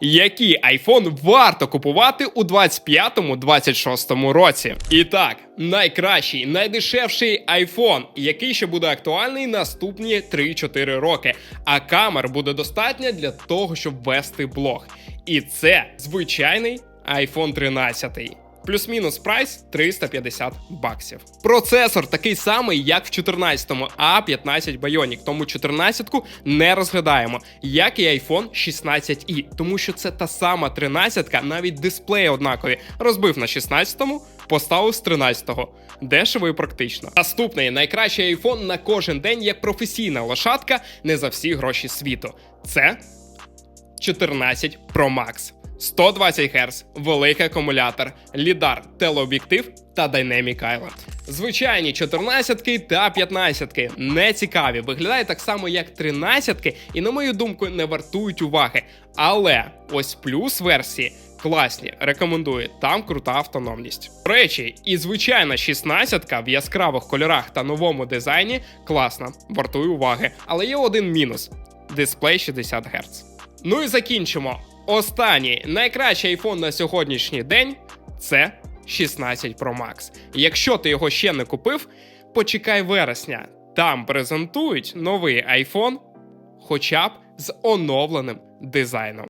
Який iPhone варто купувати у 25-26 році? І так, найкращий, найдешевший iPhone, який ще буде актуальний наступні 3-4 роки. А камер буде достатня для того, щоб вести блог. І це звичайний iPhone 13. Плюс-мінус прайс 350 баксів. Процесор такий самий, як в 14-му, A15 Bionic, тому 14-ку не розглядаємо, як і iPhone 16i, тому що це та сама 13-ка, навіть дисплеї однакові. Розбив на 16-му, поставив з 13-го. Дешево і практично. Наступний найкращий iPhone на кожен день як професійна лошадка не за всі гроші світу. Це 14 Pro Max. 120 Гц, великий акумулятор, лідар, телеоб'єктив та Dynamic Island. Звичайні 14 та 15 не цікаві, виглядають так само, як 13-ки, і, на мою думку, не вартують уваги. Але ось плюс версії класні, рекомендую, там крута автономність. До речі, і звичайна 16-ка в яскравих кольорах та новому дизайні класна, вартує уваги. Але є один мінус: дисплей 60 Гц. Ну і закінчимо. Останній найкращий iPhone на сьогоднішній день це 16 Pro Max. Якщо ти його ще не купив, почекай вересня. Там презентують новий iPhone, хоча б з оновленим дизайном.